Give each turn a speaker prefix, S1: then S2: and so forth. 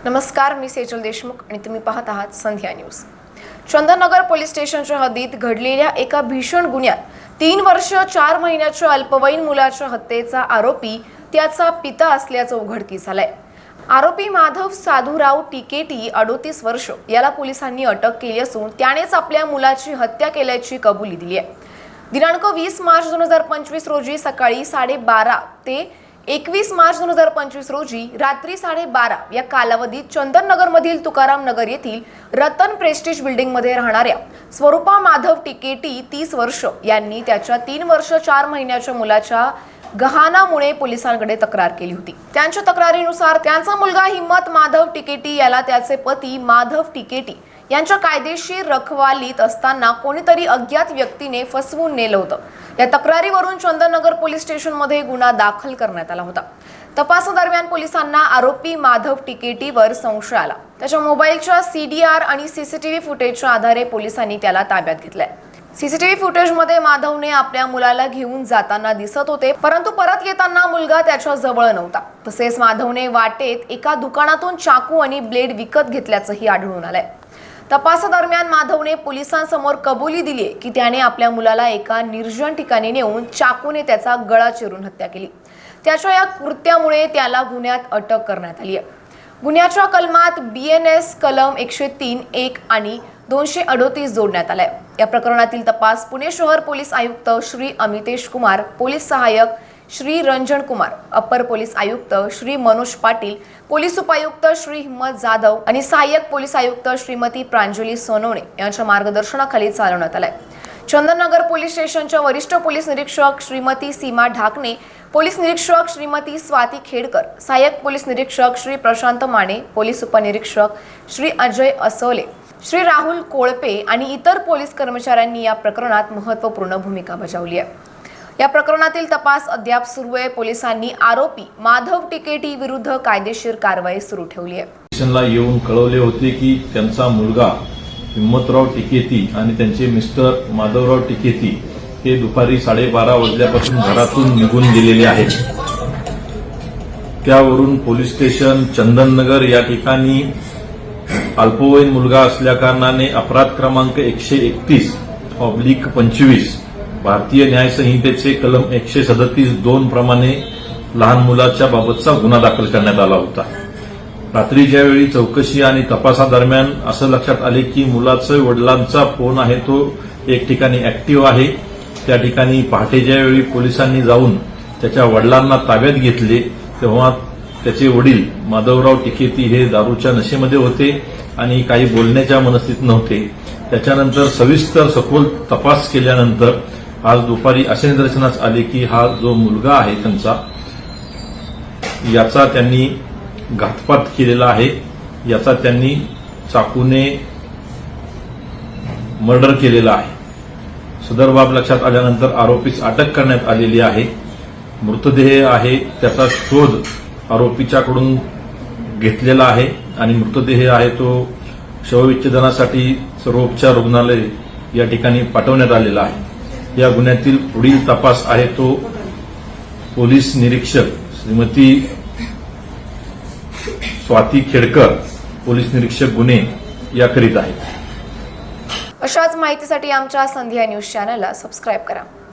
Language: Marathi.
S1: नमस्कार मी सेजल देशमुख आणि तुम्ही पाहत आहात संध्या न्यूज. चंदननगर पोलीस स्टेशनच्या हद्दीत घडलेल्या एका भीषण गुन्ह्यात तीन वर्ष चार महिन्याच्या अल्पवयीन मुलाच्या हत्येचा आरोपी त्याचा पिता असल्याचं उघडकीस झालंय आरोपी माधव साधूराव टिकेटी अडोतीस वर्ष याला पोलिसांनी अटक केली असून त्यानेच आपल्या मुलाची हत्या केल्याची कबुली दिली आहे दिनांक वीस मार्च दोन हजार पंचवीस रोजी सकाळी साडेबारा ते एकवीस मार्च दोन हजार पंचवीस रोजी रात्री साडेबारा या कालावधीत चंदननगरमधील तुकाराम नगर येथील रतन प्रेस्टिज बिल्डिंगमध्ये राहणाऱ्या स्वरूपा माधव टिकेटी तीस वर्ष यांनी त्याच्या तीन वर्ष चार महिन्याच्या मुलाच्या गहानामुळे पोलिसांकडे तक्रार केली होती. त्यांच्या तक्रारीनुसार त्यांचा मुलगा हिम्मत माधव टिकेटी याला त्याचे पती माधव टिकेटी यांच्या कायदेशीर रखवालीत असताना कोणीतरी अज्ञात व्यक्तीने फसवून नेलं होतं. या तक्रारीवरून चंदननगर पोलीस स्टेशनमध्ये गुन्हा दाखल करण्यात आला होता. तपासादरम्यान पोलिसांना आरोपी माधव टिकेटीवर संशय आला. त्याच्या मोबाईलच्या सीडीआर आणि सीसीटीव्ही फुटेजच्या आधारे पोलिसांनी त्याला ताब्यात घेतलंय. सीसीटीव्ही फुटेजमध्ये माधवने आपल्या मुलाला घेऊन जाताना दिसत होते परंतु परत येताना मुलगा त्याच्याजवळ नव्हता. तसेच माधवने वाटेत एका दुकानातून चाकू आणि ब्लेड विकत घेतल्याचंही आढळून आलंय. तपासादरम्यान माधवने पोलिसांसमोर कबुली दिली की त्याने आपल्या मुलाला एका निर्जन ठिकाणी नेऊन चाकूने त्याचा गळा चिरून हत्या केली. त्याच्या या कृत्यामुळे त्याला गुन्ह्यात अटक करण्यात आली आहे. गुन्ह्याच्या कलमात बी एन एस कलम एकशे तीन एक आणि दोनशे अडोतीस जोडण्यात आलाय. या प्रकरणातील तपास पुणे शहर पोलीस आयुक्त श्री अमितेश कुमार पोलीस सहाय्यक श्री रंजन कुमार अप्पर पोलीस आयुक्त श्री मनोज पाटील पोलीस उपायुक्त श्री हिम्मत जाधव आणि सहाय्यक पोलीस आयुक्त श्रीमती प्रांजली सोनवणे यांच्या मार्गदर्शनाखाली चालवण्यात आलाय. चंदननगर पोलीस स्टेशनच्या वरिष्ठ पोलीस निरीक्षक श्रीमती सीमा ढाकणे पोलीस निरीक्षक श्रीमती स्वाती खेडकर सहाय्यक पोलीस निरीक्षक श्री प्रशांत माने पोलीस उपनिरीक्षक श्री अजय असोले श्री राहुल कोळपे आणि इतर पोलीस कर्मचाऱ्यांनी या प्रकरणात महत्त्वपूर्ण भूमिका बजावली आहे. या प्रकरणातील तपास अद्याप सुरू आहे. पोलिसांनी आरोपी माधव टिकेटी विरुद्ध कायदेशीर कारवाई सुरू ठेवली आहे.
S2: येऊन कळवले होते की त्यांचा मुलगा हिंमतराव टिकेती आणि त्यांचे मिस्टर माधवराव टिकेती हे दुपारी साडेबारा वाजल्यापासून घरातून निघून गेलेले आहेत. त्यावरून पोलीस स्टेशन चंदननगर या ठिकाणी अल्पवयीन मुलगा असल्या कारणाने अपराध क्रमांक एकशे एकतीस ऑब्लिक पंचवीस भारतीय न्याय संहितेचे कलम एकशे सदतीस दोन प्रमाणे लहान मुलाच्या बाबतचा गुन्हा दाखल करण्यात आला होता. रात्री ज्यावेळी चौकशी आणि तपासादरम्यान असं लक्षात आले की मुलाचं वडिलांचा फोन आहे तो एक ठिकाणी ऍक्टिव्ह आहे त्या ठिकाणी पहाटे ज्यावेळी पोलिसांनी जाऊन त्याच्या वडिलांना ताब्यात घेतले तेव्हा त्याचे वडील माधवराव टिकेती हे दारूच्या नशेमध्ये होते आणि काही बोलण्याच्या मनस्थित नव्हते. त्याच्यानंतर सविस्तर सखोल तपास केल्यानंतर आज दुपारी असे निदर्शनास आले की हा जो मुलगा आहे त्यांचा याचा त्यांनी घातपात केलेला आहे. याचा त्यांनी चाकूने मर्डर केलेला आहे. सदर बाब लक्षात आल्यानंतर आरोपीस अटक करण्यात आलेली आहे. मृतदेह आहे त्याचा शोध आरोपीच्याकडून घेतलेला आहे आणि मृतदेह आहे तो शवविच्छेदनासाठी सर्वोपचार रुग्णालय या ठिकाणी पाठवण्यात आलेला आहे. या गुन्ह्यातील पुढील तपास आहे तो पोलीस निरीक्षक श्रीमती स्वाती खेडकर पोलीस निरीक्षक गुन्हे या करीत आहेत.
S1: अशाच माहितीसाठी आमच्या संध्या न्यूज चॅनलला सबस्क्राईब करा.